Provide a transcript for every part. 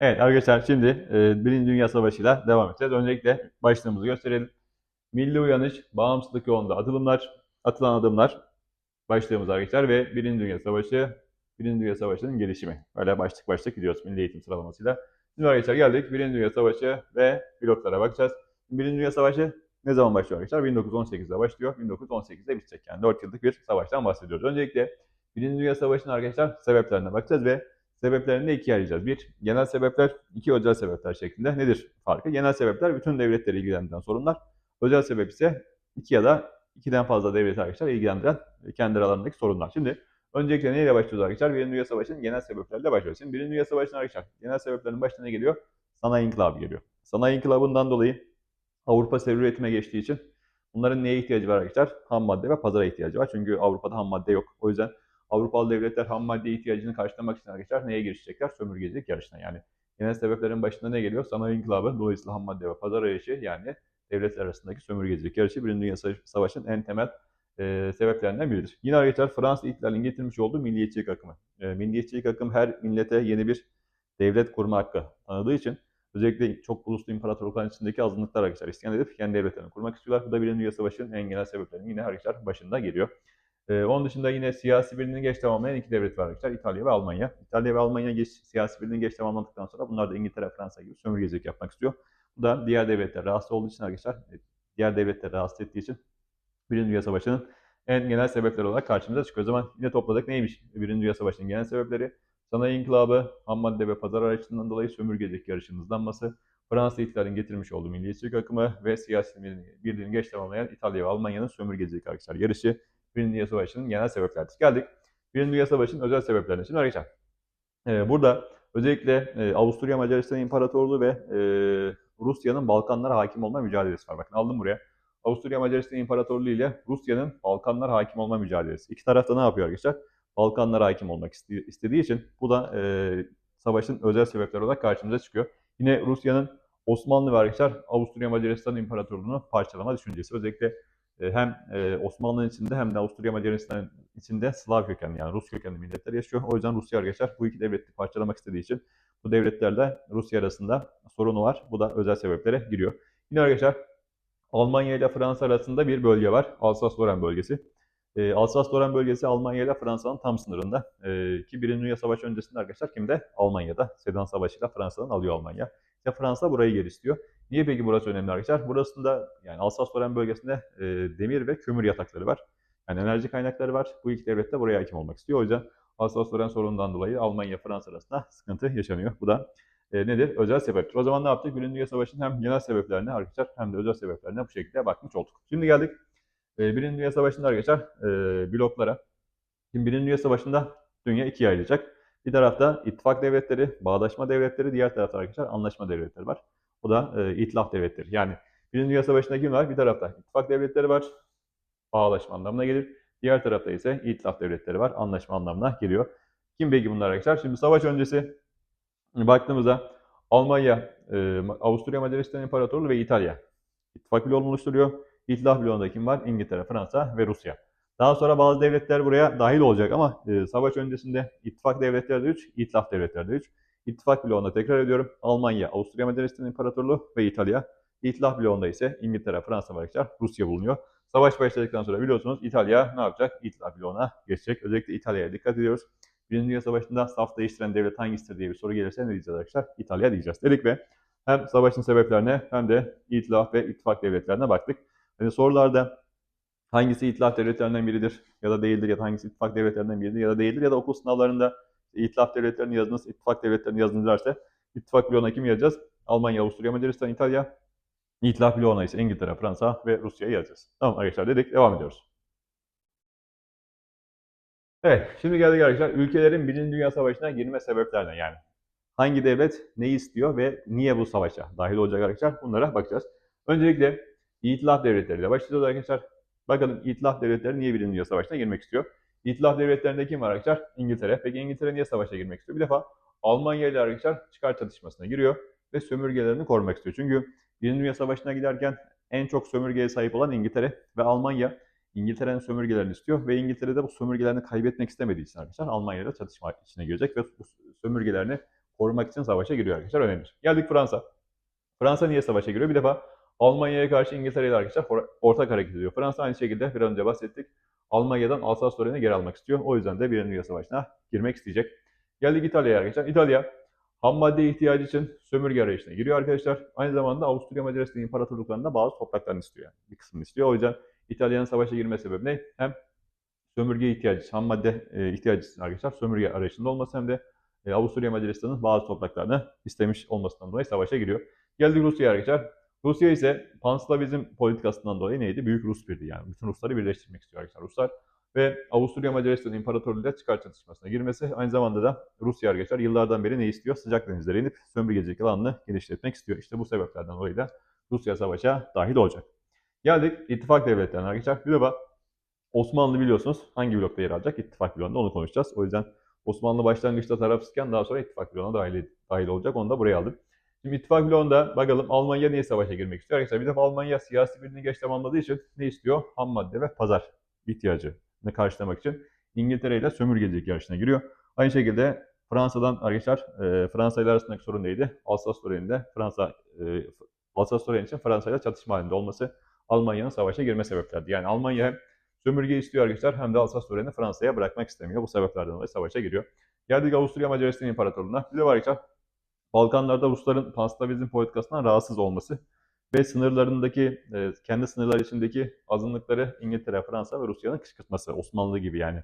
Evet arkadaşlar şimdi e, Birinci Dünya Savaşı'yla devam edeceğiz. Öncelikle başlığımızı gösterelim. Milli uyanış, bağımsızlık yolunda atılımlar, atılan adımlar başlığımız arkadaşlar ve Birinci Dünya Savaşı, Birinci Dünya Savaşı'nın gelişimi. Öyle başlık başlık gidiyoruz Milli Eğitim sıralamasıyla. Şimdi arkadaşlar geldik Birinci Dünya Savaşı ve bloklara bakacağız. Birinci Dünya Savaşı ne zaman başlıyor arkadaşlar? 1918'de başlıyor. 1918'de bitecek. Yani 4 yıllık bir savaştan bahsediyoruz. Öncelikle Birinci Dünya Savaşı'nın arkadaşlar sebeplerine bakacağız ve sebeplerini de ikiye ayıracağız. Bir, genel sebepler, iki özel sebepler şeklinde. Nedir farkı? Genel sebepler bütün devletleri ilgilendiren sorunlar. Özel sebep ise iki ya da ikiden fazla devlet arkadaşlar ilgilendiren kendi aralarındaki sorunlar. Şimdi öncelikle neyle başlıyoruz arkadaşlar? Birinci Dünya Savaşı'nın genel sebepleriyle başlıyoruz. Şimdi Birinci Dünya Savaşı'nın arkadaşlar genel sebeplerin başına ne geliyor? Sanayi İnkılabı geliyor. Sanayi İnkılabı'ndan dolayı Avrupa seri üretime geçtiği için bunların neye ihtiyacı var arkadaşlar? Ham madde ve pazara ihtiyacı var. Çünkü Avrupa'da ham madde yok. O yüzden Avrupalı devletler ham madde ihtiyacını karşılamak için arkadaşlar neye girişecekler? Sömürgecilik yarışına yani. Genel sebeplerin başında ne geliyor? Sanayi inkılabı, dolayısıyla ham madde ve pazar arayışı yani devletler arasındaki sömürgecilik yarışı Birinci Dünya Savaşı'nın en temel e, sebeplerinden biridir. Yine arkadaşlar Fransız ihtilalinin getirmiş olduğu milliyetçilik akımı. E, milliyetçilik akım her millete yeni bir devlet kurma hakkı tanıdığı için özellikle çok uluslu imparatorlukların içindeki azınlıklar arkadaşlar isyan edip kendi devletlerini kurmak istiyorlar. Bu da Birinci Dünya Savaşı'nın en genel sebeplerinin yine arkadaşlar başında geliyor. Ee, onun dışında yine siyasi birliğini geç tamamlayan iki devlet var arkadaşlar. İtalya ve Almanya. İtalya ve Almanya geç, siyasi birliğini geç tamamladıktan sonra bunlar da İngiltere, Fransa gibi sömürgecilik yapmak istiyor. Bu da diğer devletler rahatsız olduğu için arkadaşlar, diğer devletler rahatsız ettiği için Birinci Dünya Savaşı'nın en genel sebepleri olarak karşımıza çıkıyor. O zaman yine topladık neymiş Birinci Dünya Savaşı'nın genel sebepleri? Sanayi inkılabı, ham madde ve pazar araçlarından dolayı sömürgecilik yarışının hızlanması, Fransa ihtilalin getirmiş olduğu milliyetçilik akımı ve siyasi birliğini geç tamamlayan İtalya ve Almanya'nın sömürgecilik arkadaşlar yarışı Birinci Dünya Savaşı'nın genel sebepleri. Geldik. Birinci Dünya Savaşı'nın özel sebeplerine. Şimdi arkadaşlar e, burada özellikle e, Avusturya Macaristan İmparatorluğu ve e, Rusya'nın Balkanlara hakim olma mücadelesi var. Bakın aldım buraya. Avusturya Macaristan İmparatorluğu ile Rusya'nın Balkanlara hakim olma mücadelesi. İki tarafta ne yapıyor arkadaşlar? Balkanlara hakim olmak istediği için bu da e, savaşın özel sebepleri olarak karşımıza çıkıyor. Yine Rusya'nın Osmanlı ve arkadaşlar Avusturya Macaristan İmparatorluğu'nu parçalama düşüncesi. Özellikle hem e, Osmanlı'nın içinde hem de Avusturya Macaristan'ın içinde Slav kökenli yani Rus kökenli milletler yaşıyor. O yüzden Rusya arkadaşlar bu iki devleti parçalamak istediği için bu devletlerle Rusya arasında sorunu var. Bu da özel sebeplere giriyor. Yine arkadaşlar Almanya ile Fransa arasında bir bölge var. Alsas-Lorraine bölgesi. E, Alsas-Lorraine bölgesi Almanya ile Fransa'nın tam sınırında. E, ki Birinci Dünya Savaşı öncesinde arkadaşlar kimde? Almanya'da. Sedan Savaşı ile Fransa'dan alıyor Almanya. İşte Fransa burayı geri istiyor. Niye peki burası önemli arkadaşlar? Burasında yani Alsas-Lorraine bölgesinde e, demir ve kömür yatakları var. Yani enerji kaynakları var. Bu iki devlet de buraya hakim olmak istiyor. O yüzden Alsas-Lorraine sorunundan dolayı Almanya, Fransa arasında sıkıntı yaşanıyor. Bu da e, nedir? Özel sebeptir. O zaman ne yaptık? Birinci Dünya Savaşı'nın hem genel sebeplerine arkadaşlar hem de özel sebeplerine bu şekilde bakmış olduk. Şimdi geldik e, Birinci Dünya Savaşı'nda arkadaşlar e, bloklara. Şimdi Birinci Dünya Savaşı'nda dünya ikiye ayrılacak. Bir tarafta ittifak devletleri, bağdaşma devletleri, diğer tarafta arkadaşlar anlaşma devletleri var. O da e, itilaf devletleri. Yani Birinci Dünya Savaşı'nda kim var? Bir tarafta ittifak devletleri var. Bağlaşma anlamına gelir. Diğer tarafta ise itilaf devletleri var. Anlaşma anlamına geliyor. Kim peki bunlar arkadaşlar? Şimdi savaş öncesi baktığımızda Almanya, e, Avusturya Macaristan İmparatorluğu ve İtalya ittifak bloğunu oluşturuyor. İtilaf bloğunda kim var? İngiltere, Fransa ve Rusya. Daha sonra bazı devletler buraya dahil olacak ama e, savaş öncesinde ittifak devletleri de 3, itilaf devletleri de 3. İttifak bloğunda tekrar ediyorum. Almanya, Avusturya Macaristan İmparatorluğu ve İtalya. İtilaf bloğunda ise İngiltere, Fransa ve Rusya bulunuyor. Savaş başladıktan sonra biliyorsunuz İtalya ne yapacak? İtilaf bloğuna geçecek. Özellikle İtalya'ya dikkat ediyoruz. Birinci Dünya Savaşı'nda saf değiştiren devlet hangisidir diye bir soru gelirse ne diyeceğiz arkadaşlar? İtalya diyeceğiz dedik ve hem savaşın sebeplerine hem de itilaf ve ittifak devletlerine baktık. Yani sorularda hangisi itilaf devletlerinden biridir ya da değildir ya da hangisi ittifak devletlerinden biridir ya da değildir ya da okul sınavlarında itilaf devletlerini yazınız, ittifak devletlerini yazınız derse ittifak bloğuna kim yazacağız? Almanya, Avusturya, Macaristan, İtalya. İtilaf bloğuna ise İngiltere, Fransa ve Rusya'yı yazacağız. Tamam arkadaşlar dedik. Devam ediyoruz. Evet, şimdi geldik arkadaşlar ülkelerin Birinci Dünya Savaşı'na girme sebeplerine yani. Hangi devlet neyi istiyor ve niye bu savaşa dahil olacak arkadaşlar bunlara bakacağız. Öncelikle İtilaf devletleriyle başlayacağız arkadaşlar. Bakalım İtilaf devletleri niye Birinci Dünya Savaşı'na girmek istiyor? İtilaf devletlerinde kim var arkadaşlar? İngiltere. Peki İngiltere niye savaşa girmek istiyor? Bir defa Almanya ile arkadaşlar çıkar çatışmasına giriyor ve sömürgelerini korumak istiyor. Çünkü Birinci Dünya Savaşı'na giderken en çok sömürgeye sahip olan İngiltere ve Almanya İngiltere'nin sömürgelerini istiyor ve İngiltere de bu sömürgelerini kaybetmek istemediği için arkadaşlar Almanya ile çatışma içine girecek ve bu sömürgelerini korumak için savaşa giriyor arkadaşlar. Önemli. Geldik Fransa. Fransa niye savaşa giriyor? Bir defa Almanya'ya karşı İngiltere ile arkadaşlar or- ortak hareket ediyor. Fransa aynı şekilde bir önce bahsettik. Almanya'dan Alsas-Lorraine'i geri almak istiyor. O yüzden de Birinci Dünya Savaşı'na girmek isteyecek. Geldik İtalya'ya arkadaşlar. İtalya ham madde ihtiyacı için sömürge arayışına giriyor arkadaşlar. Aynı zamanda Avusturya Macaristan İmparatorluklarında bazı topraklarını istiyor. Yani. Bir kısmını istiyor. O yüzden İtalya'nın savaşa girme sebebi ne? Hem sömürge ihtiyacı, ham madde e, ihtiyacı için arkadaşlar sömürge arayışında olması hem de e, Avusturya Macaristan'ın bazı topraklarını istemiş olmasından dolayı savaşa giriyor. Geldik Rusya'ya arkadaşlar. Rusya ise Panslavizm politikasından dolayı neydi? Büyük Rus Birliği yani. Bütün Rusları birleştirmek istiyor arkadaşlar Ruslar. Ve Avusturya Macaristan İmparatorluğu'yla çıkar çatışmasına girmesi aynı zamanda da Rusya arkadaşlar yıllardan beri ne istiyor? Sıcak denizlere inip sömürgecilik alanını genişletmek istiyor. İşte bu sebeplerden dolayı da Rusya savaşa dahil olacak. Geldik ittifak devletlerine arkadaşlar. Bak Osmanlı biliyorsunuz hangi blokta yer alacak? İttifak bloğunda onu konuşacağız. O yüzden Osmanlı başlangıçta tarafsızken daha sonra ittifak bloğuna dahil, dahil olacak. Onu da buraya aldım. Şimdi ittifak bloğunda bakalım Almanya niye savaşa girmek istiyor? Arkadaşlar bir defa Almanya siyasi birliğini geç tamamladığı için ne istiyor? Ham madde ve pazar ihtiyacını karşılamak için İngiltere ile sömürgecilik yarışına giriyor. Aynı şekilde Fransa'dan arkadaşlar e, Fransa ile arasındaki sorun neydi? Alsas-Lorraine'de Fransa e, Alsas-Lorraine için Fransa ile çatışma halinde olması Almanya'nın savaşa girme sebeplerdi. Yani Almanya hem sömürge istiyor arkadaşlar hem de Alsas-Lorraine'i Fransa'ya bırakmak istemiyor. Bu sebeplerden dolayı savaşa giriyor. Geldik Avusturya Macaristan İmparatorluğu'na. Bir de var arkadaşlar Balkanlarda Rusların panslavizm politikasından rahatsız olması ve sınırlarındaki, e, kendi sınırlar içindeki azınlıkları İngiltere, Fransa ve Rusya'nın kışkırtması. Osmanlı gibi yani.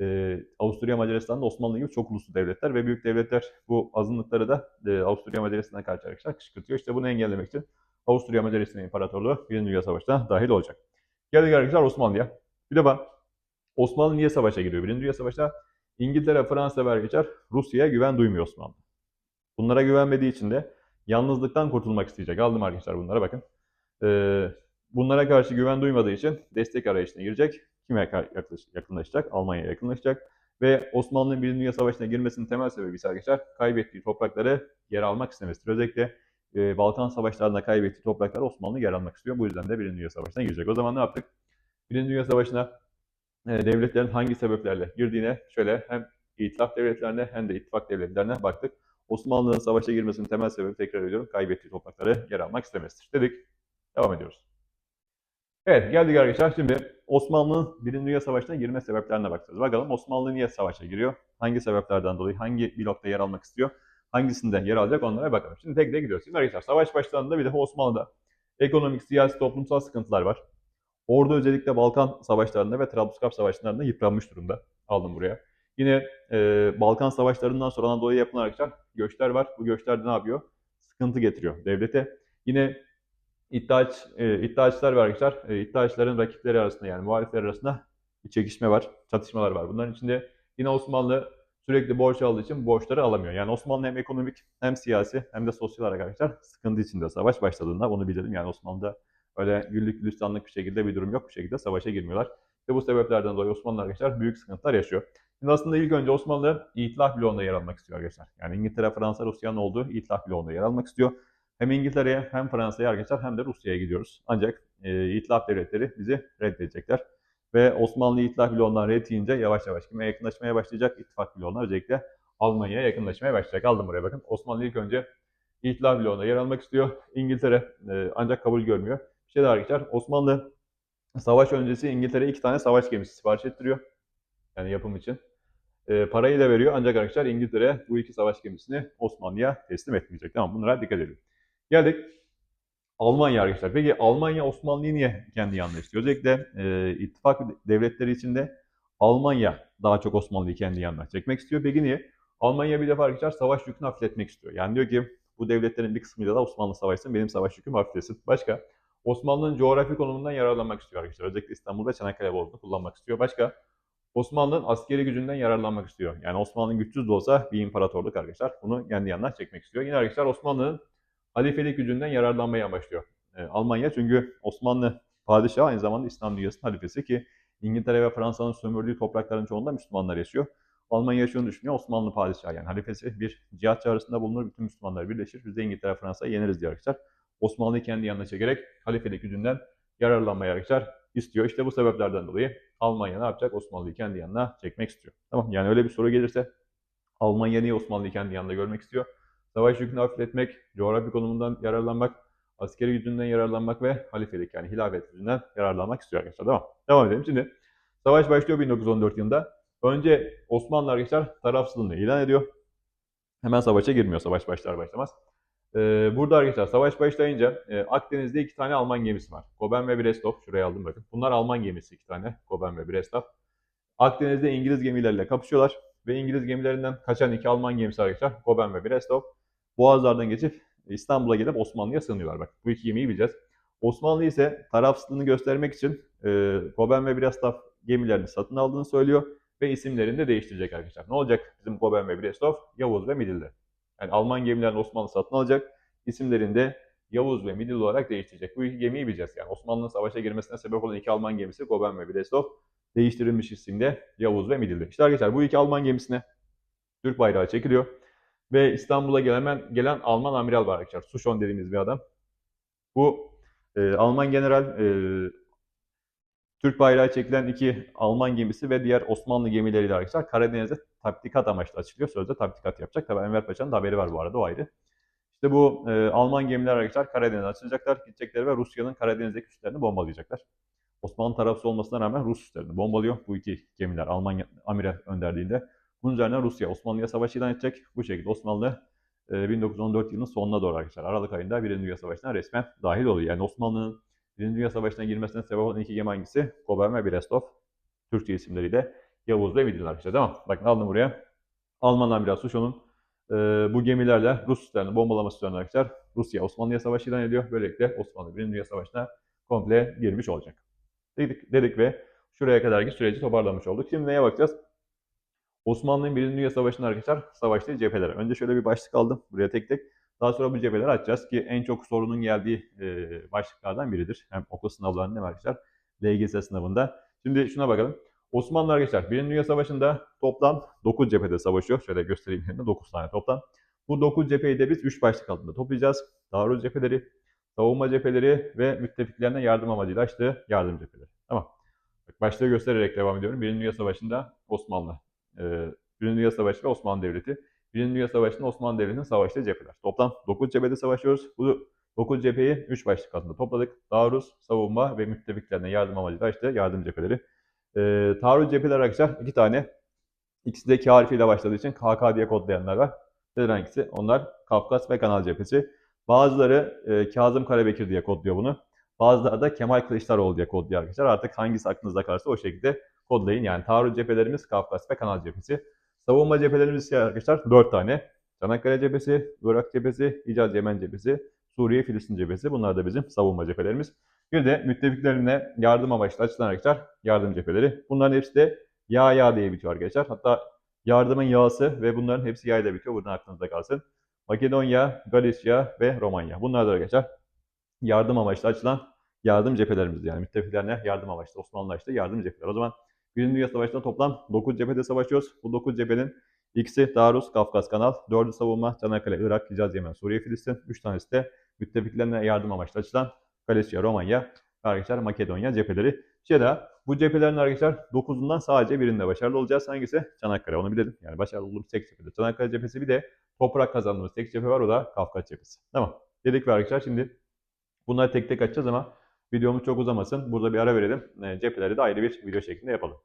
E, Avusturya Macaristan'da Osmanlı gibi çok uluslu devletler ve büyük devletler bu azınlıkları da e, Avusturya Macaristan'a karşı arkadaşlar kışkırtıyor. İşte bunu engellemek için Avusturya Macaristan İmparatorluğu Birinci Dünya Savaşı'na dahil olacak. Geldik arkadaşlar Osmanlı'ya. Bir de bak Osmanlı niye savaşa giriyor? Birinci Dünya Savaşı'nda İngiltere, Fransa ve arkadaşlar Rusya'ya güven duymuyor Osmanlı. Bunlara güvenmediği için de yalnızlıktan kurtulmak isteyecek. Aldım arkadaşlar bunlara bakın. Ee, bunlara karşı güven duymadığı için destek arayışına girecek. Kime yakınlaşacak? Almanya'ya yakınlaşacak. Ve Osmanlı'nın Birinci Dünya Savaşı'na girmesinin temel sebebi ise arkadaşlar kaybettiği toprakları geri almak istemesidir. Özellikle e, Balkan Savaşlarında kaybettiği toprakları Osmanlı geri almak istiyor. Bu yüzden de Birinci Dünya Savaşı'na girecek. O zaman ne yaptık? Birinci Dünya Savaşı'na e, devletlerin hangi sebeplerle girdiğine şöyle hem itilaf devletlerine hem de ittifak devletlerine baktık. Osmanlı'nın savaşa girmesinin temel sebebi tekrar ediyorum kaybettiği toprakları geri almak istemesidir dedik. Devam ediyoruz. Evet geldik arkadaşlar şimdi Osmanlı'nın Birinci Dünya Savaşı'na girme sebeplerine bakacağız. Bakalım Osmanlı niye savaşa giriyor? Hangi sebeplerden dolayı? Hangi blokta yer almak istiyor? Hangisinde yer alacak onlara bakalım. Şimdi tek tek gidiyoruz. Şimdi arkadaşlar savaş başlarında bir defa Osmanlı'da ekonomik, siyasi, toplumsal sıkıntılar var. Orada özellikle Balkan savaşlarında ve Trablusgarp savaşlarında yıpranmış durumda. Aldım buraya. Yine e, Balkan savaşlarından sonra Anadolu'ya yapılan arkadaşlar göçler var. Bu göçler de ne yapıyor? Sıkıntı getiriyor devlete. Yine iddiaç, e, iddiaçlar var arkadaşlar. E, iddiaçların rakipleri arasında yani muhalifler arasında bir çekişme var, çatışmalar var. Bunların içinde yine Osmanlı sürekli borç aldığı için borçları alamıyor. Yani Osmanlı hem ekonomik hem siyasi hem de sosyal olarak arkadaşlar sıkıntı içinde savaş başladığında bunu bilelim. Yani Osmanlı'da öyle güllük gülistanlık bir şekilde bir durum yok. Bir şekilde savaşa girmiyorlar. Ve bu sebeplerden dolayı Osmanlı arkadaşlar büyük sıkıntılar yaşıyor. Şimdi aslında ilk önce Osmanlı İtilaf bloğunda yer almak istiyor arkadaşlar. Yani İngiltere, Fransa, Rusya'nın olduğu İtilaf bloğunda yer almak istiyor. Hem İngiltere'ye hem Fransa'ya arkadaşlar hem de Rusya'ya gidiyoruz. Ancak e, İtilaf devletleri bizi reddedecekler. Ve Osmanlı İtilaf bloğundan yiyince yavaş yavaş kime yakınlaşmaya başlayacak? İttifak bloğuna özellikle Almanya'ya yakınlaşmaya başlayacak. Aldım buraya bakın. Osmanlı ilk önce İtilaf bloğunda yer almak istiyor. İngiltere e, ancak kabul görmüyor. Bir şey daha arkadaşlar. Osmanlı savaş öncesi İngiltere'ye iki tane savaş gemisi sipariş ettiriyor. Yani yapım için. E, parayı da veriyor ancak arkadaşlar İngiltere bu iki savaş gemisini Osmanlı'ya teslim etmeyecek. Tamam bunlara dikkat edelim. Geldik Almanya arkadaşlar. Peki Almanya Osmanlı'yı niye kendi yanına istiyor? Özellikle e, ittifak devletleri içinde Almanya daha çok Osmanlı'yı kendi yanına çekmek istiyor. Peki niye? Almanya bir defa arkadaşlar savaş yükünü hafifletmek istiyor. Yani diyor ki bu devletlerin bir kısmıyla da Osmanlı savaşsın, benim savaş yüküm hafiflesin. Başka? Osmanlı'nın coğrafi konumundan yararlanmak istiyor arkadaşlar. Özellikle İstanbul'da Çanakkale Boğazı'nı kullanmak istiyor. Başka? Osmanlı'nın askeri gücünden yararlanmak istiyor. Yani Osmanlı'nın güçsüz de olsa bir imparatorluk arkadaşlar. Bunu kendi yanına çekmek istiyor. Yine arkadaşlar Osmanlı'nın halifelik gücünden yararlanmaya başlıyor. Ee, Almanya çünkü Osmanlı padişahı aynı zamanda İslam dünyasının halifesi ki İngiltere ve Fransa'nın sömürdüğü toprakların çoğunda Müslümanlar yaşıyor. Almanya şunu düşünüyor, Osmanlı padişahı yani halifesi bir cihat çağrısında bulunur, bütün Müslümanlar birleşir, biz de İngiltere, Fransa'yı yeneriz diye arkadaşlar. Osmanlı'yı kendi yanına çekerek halifelik gücünden yararlanmaya arkadaşlar istiyor. İşte bu sebeplerden dolayı Almanya ne yapacak? Osmanlı'yı kendi yanına çekmek istiyor. Tamam yani öyle bir soru gelirse Almanya niye Osmanlı'yı kendi yanında görmek istiyor? savaş yükünü hafifletmek, coğrafi konumundan yararlanmak, askeri gücünden yararlanmak ve halifelik yani hilafet gücünden yararlanmak istiyor arkadaşlar. Tamam. Devam edelim. Şimdi savaş başlıyor 1914 yılında. Önce Osmanlı arkadaşlar tarafsızlığını ilan ediyor. Hemen savaşa girmiyor savaş başlar başlamaz. Ee, burada arkadaşlar savaş başlayınca e, Akdeniz'de iki tane Alman gemisi var. Goben ve Brestov. Şuraya aldım bakın. Bunlar Alman gemisi iki tane. Goben ve Brestov. Akdeniz'de İngiliz gemilerle kapışıyorlar. Ve İngiliz gemilerinden kaçan iki Alman gemisi arkadaşlar Goben ve Brestov. Boğazlardan geçip İstanbul'a gelip Osmanlı'ya sığınıyorlar. Bak bu iki gemiyi bileceğiz. Osmanlı ise tarafsızlığını göstermek için e, Goben ve Brestov gemilerini satın aldığını söylüyor ve isimlerini de değiştirecek arkadaşlar. Ne olacak bizim Goben ve Brestov? Yavuz ve Midilli. Yani Alman gemilerini Osmanlı satın alacak. İsimlerini de Yavuz ve Midilli olarak değiştirecek. Bu iki gemiyi bileceğiz. Yani Osmanlı'nın savaşa girmesine sebep olan iki Alman gemisi Goben ve Brestov. Değiştirilmiş isimde Yavuz ve Midilli. İşte arkadaşlar bu iki Alman gemisine Türk bayrağı çekiliyor. Ve İstanbul'a gelen, gelen Alman amiral var arkadaşlar. Suşon dediğimiz bir adam. Bu e, Alman general e, Türk bayrağı çekilen iki Alman gemisi ve diğer Osmanlı gemileriyle arkadaşlar Karadeniz'e tatbikat amaçlı açılıyor. Sözde tatbikat yapacak. Tabii Enver Paşa'nın da haberi var bu arada o ayrı. İşte bu e, Alman gemiler arkadaşlar Karadeniz'e açılacaklar. Gidecekler ve Rusya'nın Karadeniz'deki üslerini bombalayacaklar. Osmanlı tarafsız olmasına rağmen Rus üslerini bombalıyor. Bu iki gemiler Alman amiral önderliğinde. Bunun üzerine Rusya Osmanlı'ya savaş ilan edecek. Bu şekilde Osmanlı e, 1914 yılının sonuna doğru arkadaşlar Aralık ayında Birinci Dünya Savaşı'na resmen dahil oluyor. Yani Osmanlı'nın Birinci Dünya Savaşı'na girmesine sebep olan iki gemi hangisi? Goben ve Brestov. Türkçe isimleriyle Yavuz ve Midilli arkadaşlar. Tamam. Bakın aldım buraya. Alman amiral Suşo'nun e, bu gemilerle Rus üslerini bombalaması üzerine arkadaşlar Rusya Osmanlı'ya savaş ilan ediyor. Böylelikle Osmanlı Birinci Dünya Savaşı'na komple girmiş olacak. Dedik, dedik ve şuraya kadarki süreci toparlamış olduk. Şimdi neye bakacağız? Osmanlı'nın Birinci Dünya Savaşı'nda arkadaşlar savaştığı cepheler. Önce şöyle bir başlık aldım buraya tek tek. Daha sonra bu cepheleri açacağız ki en çok sorunun geldiği e, başlıklardan biridir. Hem okul sınavlarında hem arkadaşlar LGS sınavında. Şimdi şuna bakalım. Osmanlı arkadaşlar Birinci Dünya Savaşı'nda toplam 9 cephede savaşıyor. Şöyle göstereyim yerine 9 tane toplam. Bu 9 cepheyi de biz 3 başlık altında toplayacağız. Taarruz cepheleri, savunma cepheleri ve müttefiklerine yardım amacıyla açtığı yardım cepheleri. Tamam. Bak, başlığı göstererek devam ediyorum. Birinci Dünya Savaşı'nda Osmanlı, e, Birinci Dünya Savaşı ve Osmanlı Devleti. Birinci Dünya Savaşı'nda Osmanlı Devleti'nin savaştığı cepheler. Toplam 9 cephede savaşıyoruz. Bu 9 cepheyi 3 başlık altında topladık. Taarruz, savunma ve müttefiklerine yardım amacıyla açtığı yardım cepheleri. E, taarruz cepheleri arkadaşlar iki tane. İkisi de K harfiyle başladığı için KK diye kodlayanlar var. Neden hangisi? Onlar Kafkas ve Kanal cephesi. Bazıları e, Kazım Karabekir diye kodluyor bunu. Bazıları da Kemal Kılıçdaroğlu diye kodluyor arkadaşlar. Artık hangisi aklınızda kalırsa o şekilde kodlayın. Yani taarruz cephelerimiz Kafkas ve Kanal cephesi. Savunma cephelerimiz ise arkadaşlar 4 tane. Çanakkale cephesi, Irak cephesi, Hicaz Yemen cephesi, Suriye Filistin cephesi. Bunlar da bizim savunma cephelerimiz. Bir de müttefiklerine yardım amaçlı açılan arkadaşlar yardım cepheleri. Bunların hepsi de yağ yağ diye bitiyor arkadaşlar. Hatta yardımın yağısı ve bunların hepsi yağ ile bitiyor. Buradan aklınızda kalsın. Makedonya, Galicia ve Romanya. Bunlar da arkadaşlar yardım amaçlı açılan yardım cephelerimiz. Yani müttefiklerine yardım amaçlı. Osmanlı açtığı yardım cepheleri. O zaman Birinci Dünya Savaşı'nda toplam 9 cephede savaşıyoruz. Bu 9 cephenin ikisi Taarruz, Kafkas Kanal, 4'ü savunma, Çanakkale, Irak, Hicaz, Yemen, Suriye, Filistin. 3 tanesi de müttefiklerine yardım amaçlı açılan Galicia, Romanya, arkadaşlar Makedonya cepheleri. Ya bu cephelerin arkadaşlar 9'undan sadece birinde başarılı olacağız. Hangisi? Çanakkale. Onu bilelim. Yani başarılı olduğumuz tek cephede. Çanakkale cephesi bir de toprak kazandığımız tek cephe var. O da Kafkas cephesi. Tamam. Dedik ve arkadaşlar şimdi bunları tek tek açacağız ama videomuz çok uzamasın. Burada bir ara verelim. E, cepheleri de ayrı bir video şeklinde yapalım.